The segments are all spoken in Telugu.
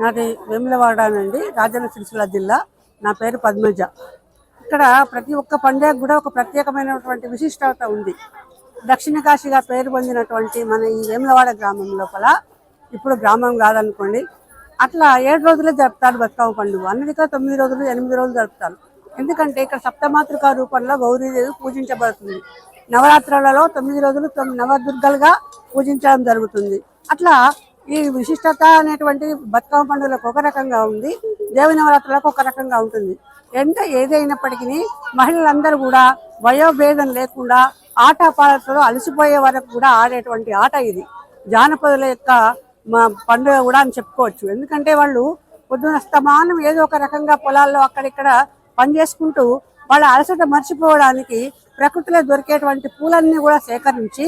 నాది వేములవాడనండి రాజన్న సిరిసిల్ల జిల్లా. నా పేరు పద్మజ. ఇక్కడ ప్రతి ఒక్క పండుగ కూడా ఒక ప్రత్యేకమైనటువంటి విశిష్టత ఉంది. దక్షిణ కాశీగా పేరు పొందినటువంటి మన ఈ వేములవాడ గ్రామం లోపల ఇప్పుడు గ్రామం కాదనుకోండి అట్లా ఏడు రోజులే జరుపుతారు బతుకమ్మ పండుగ. అన్నిటికీ తొమ్మిది రోజులు ఎనిమిది రోజులు జరుపుతారు. ఎందుకంటే ఇక్కడ సప్తమాతృక రూపంలో గౌరీదేవి పూజించబడుతుంది. నవరాత్రులలో తొమ్మిది రోజులు నవదుర్గలుగా పూజించడం జరుగుతుంది. అట్లా ఈ విశిష్టత అనేటువంటి బతుకమ్మ పండుగలకు ఒక రకంగా ఉంది. దేవి నవరాత్రులకు ఒక రకంగా ఉంటుంది. ఎంత ఏదైనప్పటికీ మహిళలందరూ కూడా వయోభేదం లేకుండా ఆట పాటలో అలసిపోయే వరకు కూడా ఆడేటువంటి ఆట ఇది. జానపదుల యొక్క మా పండుగ కూడా అని చెప్పుకోవచ్చు. ఎందుకంటే వాళ్ళు పొద్దున స్తమానం ఏదో ఒక రకంగా పొలాల్లో అక్కడిక్కడ పని చేసుకుంటూ వాళ్ళ అలసట మర్చిపోవడానికి ప్రకృతిలో దొరికేటువంటి పూలన్నీ కూడా సేకరించి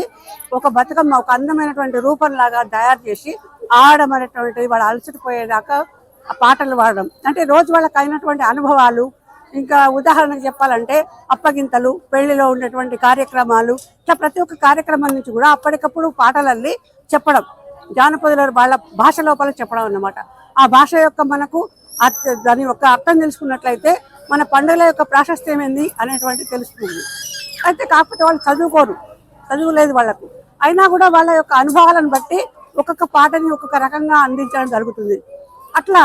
ఒక బతుకమ్మ ఒక అందమైనటువంటి రూపంలాగా తయారు చేసి ఆడడం అనేటువంటి వాళ్ళ అలసట పోయేదాకా ఆ పాటలు పాడడం అంటే రోజు వాళ్ళకి అయినటువంటి అనుభవాలు ఇంకా ఉదాహరణకు చెప్పాలంటే అప్పగింతలు పెళ్ళిలో ఉండేటువంటి కార్యక్రమాలు ఇట్లా ప్రతి ఒక్క కార్యక్రమం నుంచి కూడా అప్పటికప్పుడు పాటలల్లి చెప్పడం. జానపదుల వాళ్ళ భాష లోపల చెప్పడం అన్నమాట. ఆ భాష యొక్క మనకు దాని యొక్క అర్థం తెలుసుకున్నట్లయితే మన పండుగల యొక్క ప్రాశస్త్యం ఏంది అనేటువంటి తెలుస్తుంది. అయితే కాకపోతే వాళ్ళు చదువుకోరు. చదువు లేదు వాళ్ళకు. అయినా కూడా వాళ్ళ యొక్క అనుభవాలను బట్టి ఒక్కొక్క పాటని ఒక్కొక్క రకంగా అందించడం జరుగుతుంది. అట్లా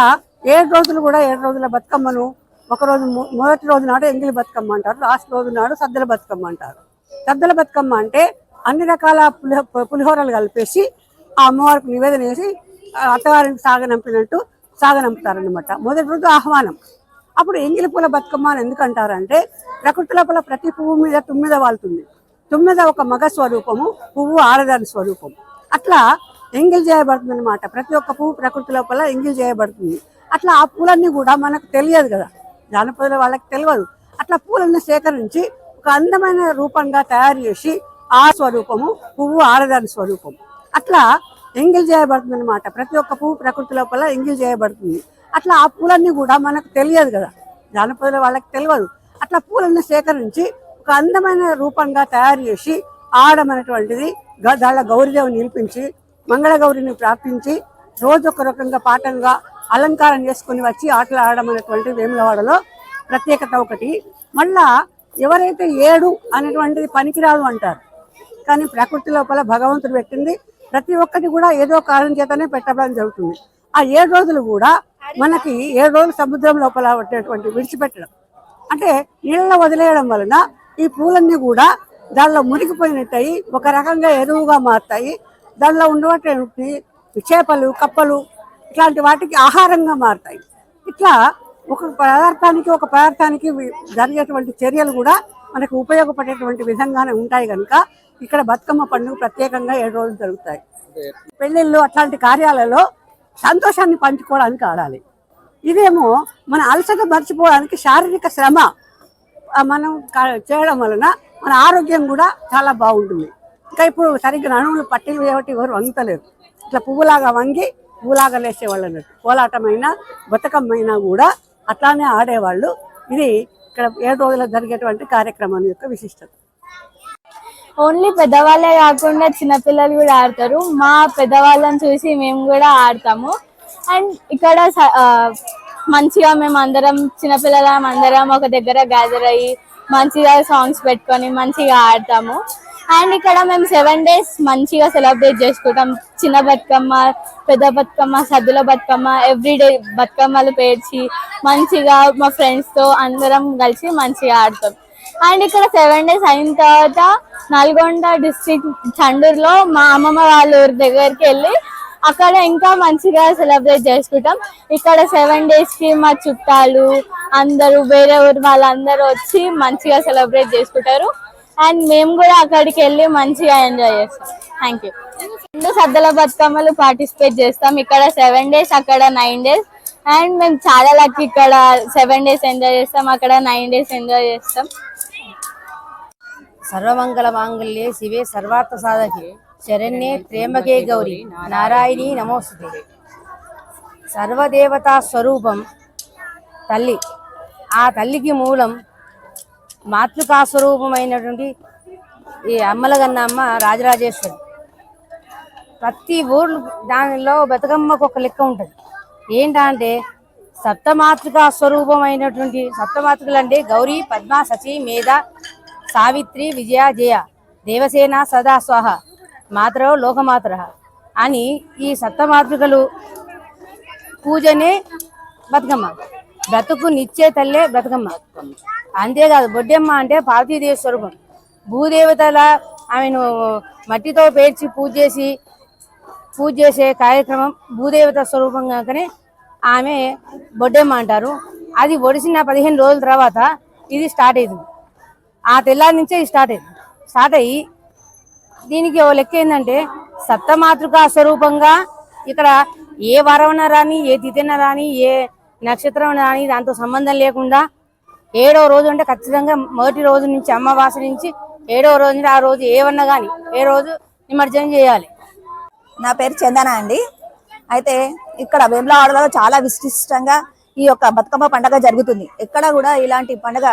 ఏడు రోజులు కూడా ఏడు రోజుల బతుకమ్మను ఒక రోజు మొదటి రోజు నాడు ఎంగిలి బతుకమ్మ అంటారు. లాస్ట్ రోజు నాడు సద్దల బతుకమ్మ అంటారు. సద్దల బతుకమ్మ అంటే అన్ని రకాల పులి పులిహోరలు కలిపేసి ఆ అమ్మవారికి నివేదన వేసి ఆ సాగనంపినట్టు సాగనంపుతారనమాట మొదటి రోజు ఆహ్వానం. అప్పుడు ఎంగిలి పూల బతుకమ్మ అని ఎందుకంటారంటే ప్రకృతి లోపల ప్రతి పువ్వు మీద తుమ్మిద వాళ్తుంది. తుమ్మిద ఒక మగ స్వరూపము పువ్వు ఆడదాని స్వరూపం అట్లా ఎంగిల్ చేయబడుతుంది అనమాట ప్రతి ఒక్క పువ్వు ప్రకృతి లోపల ఎంగిల్ చేయబడుతుంది. అట్లా ఆ పూలన్నీ కూడా మనకు తెలియదు కదా. జానపదుల వాళ్ళకి తెలియదు. అట్లా పూలన్నీ సేకరించి ఒక అందమైన రూపంగా తయారు చేసి ఆ స్వరూపము పువ్వు ఆడదాని స్వరూపం అట్లా ఎంగిల్ చేయబడుతుంది అనమాట ప్రతి ఒక్క పువ్వు ప్రకృతి లోపల ఎంగిల్ చేయబడుతుంది. అట్లా ఆ పూలన్నీ కూడా మనకు తెలియదు కదా. జానపదుల వాళ్ళకి తెలియదు. అట్లా పూలన్నీ సేకరించి ఒక అందమైన రూపంగా తయారు చేసి ఆడడం అనేటువంటిది గ- దాళ్ళ గౌరీదేవిని నిలిపించి మంగళగౌరిని ప్రార్థించి రోజు ఒక రకంగా పాఠంగా అలంకారం చేసుకుని వచ్చి ఆటలు ఆడడం వేములవాడలో ప్రత్యేకత ఒకటి. మళ్ళా ఎవరైతే ఏడు అనేటువంటిది పనికిరాదు అంటారు. కానీ ప్రకృతి లోపల భగవంతుడు పెట్టింది. ప్రతి ఒక్కటి కూడా ఏదో కారణం చేతనే పెట్టడం జరుగుతుంది. ఆ ఏడు రోజులు కూడా మనకి ఏడు రోజులు సముద్రం లోపల పట్టేటువంటి విడిచిపెట్టడం. అంటే నీళ్ళలో వదిలేయడం వలన ఈ పూలన్నీ కూడా దానిలో మునిగిపోయినట్టయి ఒక రకంగా ఎరువుగా మారుతాయి. దానిలో ఉండేటువంటి చేపలు కప్పలు ఇట్లాంటి వాటికి ఆహారంగా మారుతాయి. ఇట్లా ఒక పదార్థానికి ఒక పదార్థానికి జరిగేటువంటి చర్యలు కూడా మనకు ఉపయోగపడేటువంటి విధంగానే ఉంటాయి కనుక ఇక్కడ బతుకమ్మ పండుగ ప్రత్యేకంగా ఏడు రోజులు జరుగుతాయి. పెళ్ళిళ్ళు అట్లాంటి కార్యాలలో సంతోషాన్ని పంచుకోవడానికి ఆడాలి. ఇదేమో మన అలసట మర్చిపోవడానికి శారీరక శ్రమ మనం చేయడం వలన మన ఆరోగ్యం కూడా చాలా బాగుంటుంది. ఇంకా ఇప్పుడు సరిగ్గా నడుములు పట్టీలు ఏమిటి ఎవరు వంగుతలేరు. ఇట్లా పువ్వులాగా వంగి పువ్వులాగా లేసేవాళ్ళు అన్నట్టు కోలాటమైనా బతకమైనా కూడా అట్లానే ఆడేవాళ్ళు. ఇది ఇక్కడ ఏడు రోజుల్లో జరిగేటువంటి కార్యక్రమం యొక్క విశిష్టత. ఓన్లీ పెద్దవాళ్ళే కాకుండా చిన్నపిల్లలు కూడా ఆడతారు. మా పెద్దవాళ్ళని చూసి మేము కూడా ఆడతాము. అండ్ ఇక్కడ స- మంచిగా మేము అందరం చిన్నపిల్లలం అందరం ఒక దగ్గర గ్యాదర్ అయ్యి మంచిగా సాంగ్స్ పెట్టుకొని మంచిగా ఆడతాము. అండ్ ఇక్కడ మేము సెవెన్ డేస్ మంచిగా సెలబ్రేట్ చేసుకుంటాం. చిన్న బతుకమ్మ పెద్ద బతుకమ్మ సద్దుల బతుకమ్మ ఎవ్రీడే బతుకమ్మలు పేర్చి మంచిగా మా ఫ్రెండ్స్తో అందరం కలిసి మంచిగా ఆడతాం. అండ్ ఇక్కడ సెవెన్ డేస్ అయిన తర్వాత నల్గొండ డిస్ట్రిక్ట్ చండూరులో మా అమ్మమ్మ వాళ్ళ ఊరి దగ్గరికి వెళ్ళి అక్కడ ఇంకా మంచిగా సెలబ్రేట్ చేసుకుంటాం. ఇక్కడ సెవెన్ డేస్కి మా చుట్టాలు అందరూ వేరే ఊరు వాళ్ళందరూ వచ్చి మంచిగా సెలబ్రేట్ చేసుకుంటారు. అండ్ మేము కూడా అక్కడికి వెళ్ళి మంచిగా ఎంజాయ్ చేస్తాం. థ్యాంక్ యూ రెండు సద్దల బతుకమ్మలు పార్టిసిపేట్ చేస్తాం. ఇక్కడ సెవెన్ డేస్ అక్కడ నైన్ డేస్. అండ్ మేము చాలా లక్ ఇక్కడ సెవెన్ డేస్ ఎంజాయ్ చేస్తాం. అక్కడ నైన్ డేస్ ఎంజాయ్ చేస్తాం. సర్వమంగళ మాంగళ్యే శివే సర్వార్థ సాధకే. శరణ్యే ప్రేమకే గౌరి. నారాయణి నమోస్తుతే. సర్వదేవతా స్వరూపం తల్లి. ఆ తల్లికి మూలం మాతృకా స్వరూపమైనటువంటి ఈ అమ్మలగన్నమ్మ రాజరాజేశ్వరి. ప్రతి ఊర్లు దానిలో బతుకమ్మకు ఒక లెక్క ఉంటుంది. ఏంటంటే సప్తమాతృక స్వరూపమైనటువంటి సప్తమాతృకలు అంటే గౌరీ పద్మ సచి మేధ సావిత్రి విజయ జయ దేవసేన సదా స్వాహ మాతరో లోకమాతర. అని ఈ సప్తమాతృకలు పూజనే బతుకమ్మ. బ్రతుకు నిచ్చే తల్లే బతుకమ్మ. అంతేకాదు బొడ్డెమ్మ అంటే పార్వతీదేవి స్వరూపం. భూదేవతల ఆమెను మట్టితో పేర్చి పూజ చేసి పూజ చేసే కార్యక్రమం భూదేవత స్వరూపం కనుకనే ఆమె బొడ్డెమ్మ అంటారు. అది ఒడిసిన పదిహేను రోజుల తర్వాత ఇది స్టార్ట్ అవుతుంది ఆ తెల్లారి నుంచే స్టార్ట్ అయింది. స్టార్ట్ అయ్యి దీనికి ఓ లెక్క ఏంటంటే సప్తమాతృక స్వరూపంగా ఇక్కడ ఏ వరవన రాని ఏ తిథిన రాని ఏ నక్షత్రం రాని దాంతో సంబంధం లేకుండా ఏడో రోజు అంటే ఖచ్చితంగా మొదటి రోజు నుంచి అమావాస్య నుంచి ఏడో రోజు నుంచి ఆ రోజు ఏమన్నా కానీ ఏ రోజు నిమజ్జనం చేయాలి. నా పేరు చందన అండి. అయితే ఇక్కడ వేములవాడలో చాలా విశిష్టంగా ఈ యొక్క బతుకమ్మ పండగ జరుగుతుంది. ఎక్కడ కూడా ఇలాంటి పండగ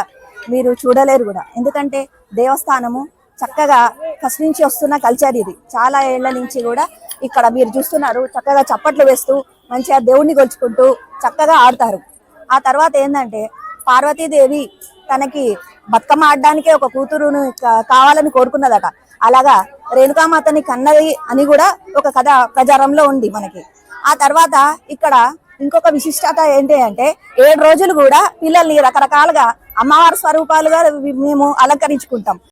మీరు చూడలేరు కూడా. ఎందుకంటే దేవస్థానము చక్కగా ఫస్ట్ నుంచి వస్తున్న కల్చర్ ఇది. చాలా ఏళ్ళ నుంచి కూడా ఇక్కడ మీరు చూస్తున్నారు చక్కగా చప్పట్లు వేస్తూ మంచిగా దేవుణ్ణి గొలుచుకుంటూ చక్కగా ఆడతారు. ఆ తర్వాత ఏంటంటే పార్వతీదేవి తనకి బతుకమ్మ ఆడడానికే ఒక కూతురును కావాలని కోరుకున్నదట. అలాగా రేణుకామాతని కన్నది అని కూడా ఒక కథ ప్రచారంలో ఉంది మనకి. ఆ తర్వాత ఇక్కడ ఇంకొక విశిష్టత ఏంటి అంటే ఏడు రోజులు కూడా పిల్లల్ని రకరకాలుగా అమ్మవారి స్వరూపాలుగా మేము అలంకరించుకుంటాం.